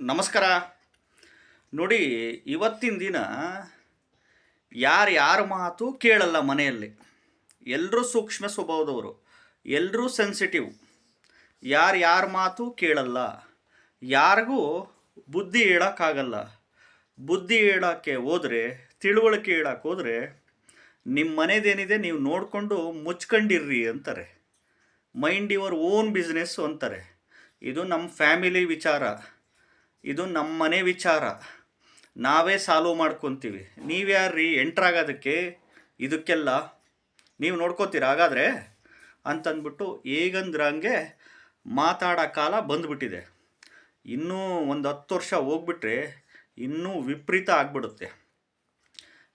ನಮಸ್ಕಾರ. ನೋಡಿ, ಇವತ್ತಿನ ದಿನ ಯಾರು ಯಾರ ಮಾತು ಕೇಳಲ್ಲ ಮನೆಯಲ್ಲಿ? ಎಲ್ಲರೂ ಸೂಕ್ಷ್ಮ ಸ್ವಭಾವದವರು ಎಲ್ಲರೂ ಸೆನ್ಸಿಟಿವ್ ಯಾರು ಯಾರ ಮಾತು ಕೇಳಲ್ಲ? ಯಾರಿಗೂ ಬುದ್ಧಿ ಹೇಳೋಕ್ಕಾಗಲ್ಲ? ಬುದ್ಧಿ ಹೇಳೋಕ್ಕೆ ಹೋದರೆ, ತಿಳುವಳಿಕೆ ಹೇಳಕ್ಕೆ ಹೋದರೆ ನಿಮ್ಮ ಮನೇದೇನಿದೆ ನೀವು ನೋಡಿಕೊಂಡು ಮುಚ್ಕೊಂಡಿರ್ರಿ ಅಂತಾರೆ. ಮೈಂಡ್ ಯುವರ್ ಓನ್ ಬಿಸ್ನೆಸ್ಸು ಅಂತಾರೆ. ಇದು ನಮ್ಮ ಫ್ಯಾಮಿಲಿ ವಿಚಾರ. ಇದು ನಮ್ಮನೆ ವಿಚಾರ. ನಾವೇ ಸಾಲ್ವ್ ಮಾಡ್ಕೊತೀವಿ. ನೀವ್ಯಾರ್ರಿ ಎಂಟ್ರಾಗೋದಕ್ಕೆ ಇದಕ್ಕೆಲ್ಲ? ನೀವು ನೋಡ್ಕೋತೀರ ಹಾಗಾದರೆ? ಅಂತಂದ್ಬಿಟ್ಟು ಹೇಗಂದ್ರಂಗೆ ಮಾತಾಡೋ ಕಾಲ ಬಂದುಬಿಟ್ಟಿದೆ. ಇನ್ನೂ ಒಂದು ಹತ್ತು ವರ್ಷ ಹೋಗ್ಬಿಟ್ರೆ ಇನ್ನೂ ವಿಪರೀತ ಆಗ್ಬಿಡುತ್ತೆ.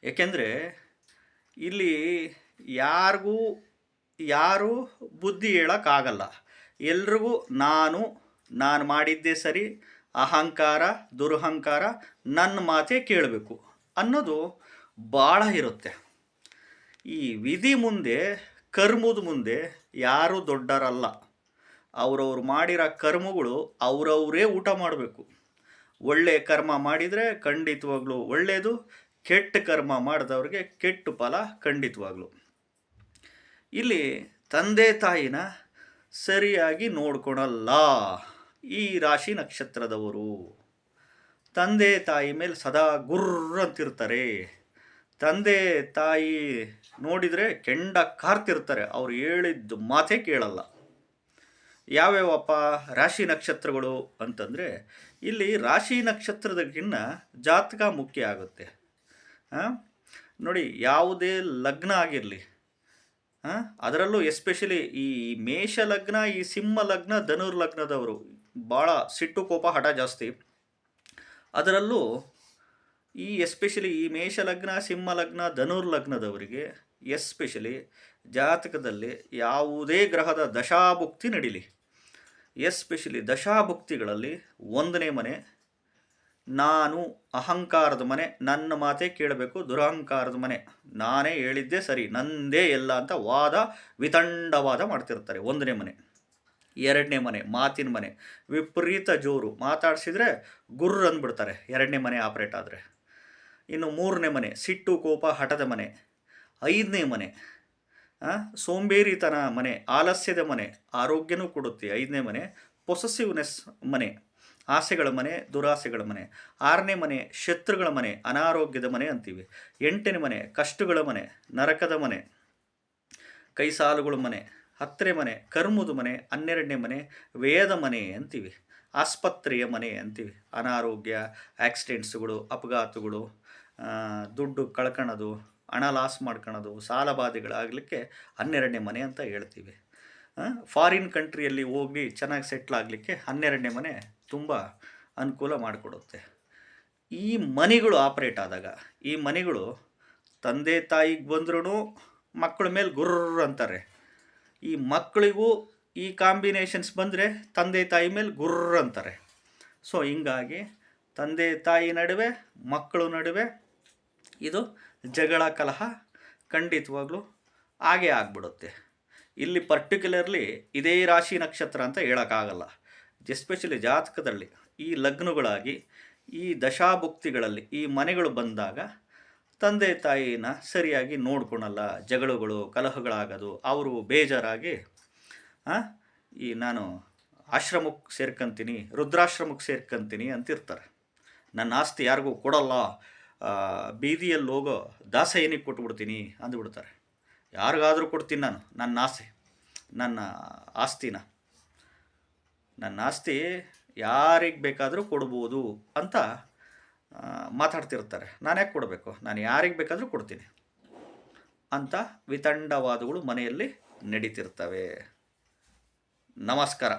ಏಕೆಂದರೆ ಇಲ್ಲಿ ಯಾರಿಗೂ, ಯಾರು ಬುದ್ಧಿ ಹೇಳೋಕ್ಕಾಗಲ್ಲ. ಎಲ್ರಿಗೂ ನಾನು ನಾನು ಮಾಡಿದ್ದೇ ಸರಿ ಅಹಂಕಾರ, ದುರಹಂಕಾರ ನನ್ನ ಮಾತೇ ಕೇಳಬೇಕು ಅನ್ನೋದು ಭಾಳ ಇರುತ್ತೆ. ಈ ವಿಧಿ ಮುಂದೆ, ಕರ್ಮದ ಮುಂದೆ ಯಾರೂ ದೊಡ್ಡರಲ್ಲ. ಅವರವ್ರು ಮಾಡಿರೋ ಕರ್ಮಗಳು ಅವರವರೇ ಊಟ ಮಾಡಬೇಕು. ಒಳ್ಳೆಯ ಕರ್ಮ ಮಾಡಿದರೆ ಖಂಡಿತವಾಗ್ಲೂ ಒಳ್ಳೆಯದು ಕೆಟ್ಟ ಕರ್ಮ ಮಾಡಿದವ್ರಿಗೆ ಕೆಟ್ಟ ಫಲ ಖಂಡಿತವಾಗ್ಲು. ಇಲ್ಲಿ ತಂದೆ ತಾಯಿನ ಸರಿಯಾಗಿ ನೋಡ್ಕೊಳಲ್ಲ. ಈ ರಾಶಿ ನಕ್ಷತ್ರದವರು ತಂದೆ ತಾಯಿ ಮೇಲೆ ಸದಾ ಗುರ್ರ ಅಂತಿರ್ತಾರೆ ತಂದೆ ತಾಯಿ ನೋಡಿದರೆ ಕೆಂಡ ಕಾರ್ತಿರ್ತಾರೆ. ಅವ್ರು ಹೇಳಿದ್ದು ಮಾತೇ ಕೇಳಲ್ಲ. ಯಾವ್ಯಾವಪ್ಪ ರಾಶಿ ನಕ್ಷತ್ರಗಳು ಅಂತಂದರೆ ಇಲ್ಲಿ ರಾಶಿ ನಕ್ಷತ್ರದಕ್ಕಿನ್ನ ಜಾತಕ ಮುಖ್ಯ ಆಗುತ್ತೆ. ನೋಡಿ ಯಾವುದೇ ಲಗ್ನ ಆಗಿರಲಿ. ಅದರಲ್ಲೂ ಎಸ್ಪೆಷಲಿ ಈ ಮೇಷ ಲಗ್ನ, ಈ ಸಿಂಹ ಲಗ್ನ, ಧನುರ್ ಲಗ್ನದವರು ಭಾಳ ಸಿಟ್ಟು ಕೋಪ ಹಠ ಜಾಸ್ತಿ. ಅದರಲ್ಲೂ ಈ ಎಸ್ಪೆಷಲಿ ಈ ಮೇಷ ಲಗ್ನ ಸಿಂಹ ಲಗ್ನ ಧನುರ್ ಲಗ್ನದವರಿಗೆ ಎಸ್ಪೆಷಲಿ ಜಾತಕದಲ್ಲಿ ಯಾವುದೇ ಗ್ರಹದ ದಶಾಭುಕ್ತಿ ನಡೀಲಿ. ಎಸ್ಪೆಷಲಿ ದಶಾಭುಕ್ತಿಗಳಲ್ಲಿ ಒಂದನೇ ಮನೆ, ನಾನು ಅಹಂಕಾರದ ಮನೆ, ನನ್ನ ಮಾತೇ ಕೇಳಬೇಕು, ದುರಹಂಕಾರದ ಮನೆ. ನಾನೇ ಹೇಳಿದ್ದೆ ಸರಿ, ನಂದೇ ಎಲ್ಲ ಅಂತ ವಾದ, ವಿತಂಡವಾದ ಮಾಡ್ತಿರ್ತಾರೆ ಒಂದನೇ ಮನೆ. ಎರಡನೇ ಮನೆ, ಮಾತಿನ ಮನೆ. ವಿಪರೀತ ಜೋರು. ಮಾತಾಡಿಸಿದ್ರೆ ಗುರ್ರು ಅಂದ್ಬಿಡ್ತಾರೆ. ಎರಡನೇ ಮನೆ ಆಪ್ರೇಟ್ ಆದರೆ. ಇನ್ನು ಮೂರನೇ ಮನೆ, ಸಿಟ್ಟು, ಕೋಪ, ಹಠದ ಮನೆ. ಐದನೇ ಮನೆ. ಸೋಂಬೇರಿತನ ಮನೆ, ಆಲಸ್ಯದ ಮನೆ, ಆರೋಗ್ಯನೂ ಕೊಡುತ್ತೆ. ಐದನೇ ಮನೆ ಪೊಸೆಸಿವ್ನೆಸ್ ಮನೆ. ಆಸೆಗಳ ಮನೆ, ದುರಾಸೆಗಳ ಮನೆ. ಆರನೇ ಮನೆ, ಶತ್ರುಗಳ ಮನೆ, ಅನಾರೋಗ್ಯದ ಮನೆ ಅಂತೀವಿ. ಎಂಟನೇ ಮನೆ, ಕಷ್ಟಗಳ ಮನೆ, ನರಕದ ಮನೆ. ಕೈ ಸಾಲುಗಳ ಮನೆ. ಹತ್ತನೇ ಮನೆ, ಕರ್ಮದ ಮನೆ, ಹನ್ನೆರಡನೇ ಮನೆ, ವೇದ ಮನೆ ಅಂತೀವಿ. ಆಸ್ಪತ್ರೆಯ ಮನೆ ಅಂತೀವಿ. ಅನಾರೋಗ್ಯ, ಆಕ್ಸಿಡೆಂಟ್ಸ್ಗಳು, ಅಪಘಾತಗಳು ದುಡ್ಡು ಕಳ್ಕೊಳೋದು ಹಣ ಲಾಸ್ ಮಾಡ್ಕೊಳೋದು ಸಾಲಬಾಧೆಗಳಾಗಲಿಕ್ಕೆ ಹನ್ನೆರಡನೇ ಮನೆ ಅಂತ ಹೇಳ್ತೀವಿ. ಫಾರಿನ್ ಕಂಟ್ರಿಯಲ್ಲಿ ಹೋಗಿ ಚೆನ್ನಾಗಿ ಸೆಟ್ಲ್ ಆಗಲಿಕ್ಕೆ ಹನ್ನೆರಡನೇ ಮನೆ ತುಂಬ ಅನುಕೂಲ ಮಾಡಿಕೊಡುತ್ತೆ. ಈ ಮನೆಗಳು ಆಪ್ರೇಟ್ ಆದಾಗ, ಈ ಮನೆಗಳು ತಂದೆ ತಾಯಿಗೆ ಬಂದ್ರೂ ಮಕ್ಕಳ ಮೇಲೆ ಗುರ್ರ ಅಂತಾರೆ. ಈ ಮಕ್ಕಳಿಗೂ ಈ ಕಾಂಬಿನೇಷನ್ಸ್ ಬಂದರೆ ತಂದೆ ತಾಯಿ ಮೇಲೆ ಗುರ್ರ ಅಂತಾರೆ. ಸೊ ಹಿಂಗಾಗಿ ತಂದೆ ತಾಯಿ ನಡುವೆ, ಮಕ್ಕಳು ನಡುವೆ ಇದು ಜಗಳ ಕಲಹ ಖಂಡಿತವಾಗ್ಲೂ ಹಾಗೇ ಆಗ್ಬಿಡುತ್ತೆ. ಇಲ್ಲಿ ಪರ್ಟಿಕ್ಯುಲರ್ಲಿ ಇದೇ ರಾಶಿ ನಕ್ಷತ್ರ ಅಂತ ಹೇಳೋಕ್ಕಾಗಲ್ಲ. ಎಸ್ಪೆಷಲಿ ಜಾತಕದಲ್ಲಿ ಈ ಲಗ್ನಗಳಾಗಿ ಈ ದಶಾಭುಕ್ತಿಗಳಲ್ಲಿ ಈ ಮನೆಗಳು ಬಂದಾಗ ತಂದೆ ತಾಯಿನ ಸರಿಯಾಗಿ ನೋಡ್ಕೊಳಲ್ಲ, ಜಗಳಗಳು, ಕಲಹಗಳಾಗೋದು, ಅವರು ಬೇಜಾರಾಗಿ ಈ ನಾನು ಆಶ್ರಮಕ್ಕೆ ಸೇರ್ಕೊಂತೀನಿ, ರುದ್ರಾಶ್ರಮಕ್ಕೆ ಸೇರ್ಕೊಂತೀನಿ ಅಂತಿರ್ತಾರೆ. ನನ್ನ ಆಸ್ತಿ ಯಾರಿಗೂ ಕೊಡಲ್ಲ ಬೀದಿಯಲ್ಲಿ ಹೋಗೋ ದಾಸಯ್ಯನಿಗೆ ಕೊಟ್ಬಿಡ್ತೀನಿ ಅಂದ್ಬಿಡ್ತಾರೆ. ಯಾರಿಗಾದರೂ ಕೊಡ್ತೀನಿ ನಾನು, ನನ್ನ ಆಸೆ, ನನ್ನ ಆಸ್ತಿನ. ನನ್ನ ಆಸ್ತಿ ಯಾರಿಗೆ ಬೇಕಾದರೂ ಕೊಡ್ಬೋದು ಅಂತ ಮಾತಾಡ್ತಿರ್ತಾರೆ. ನಾನು ಯಾಕೆ ಕೊಡಬೇಕು? ನಾನು ಯಾರಿಗೆ ಬೇಕಾದರೂ ಕೊಡ್ತೀನಿ. ಅಂತ ವಿತಂಡವಾದಗಳು ಮನೆಯಲ್ಲಿ ನಡೀತಿರ್ತವೆ. ನಮಸ್ಕಾರ.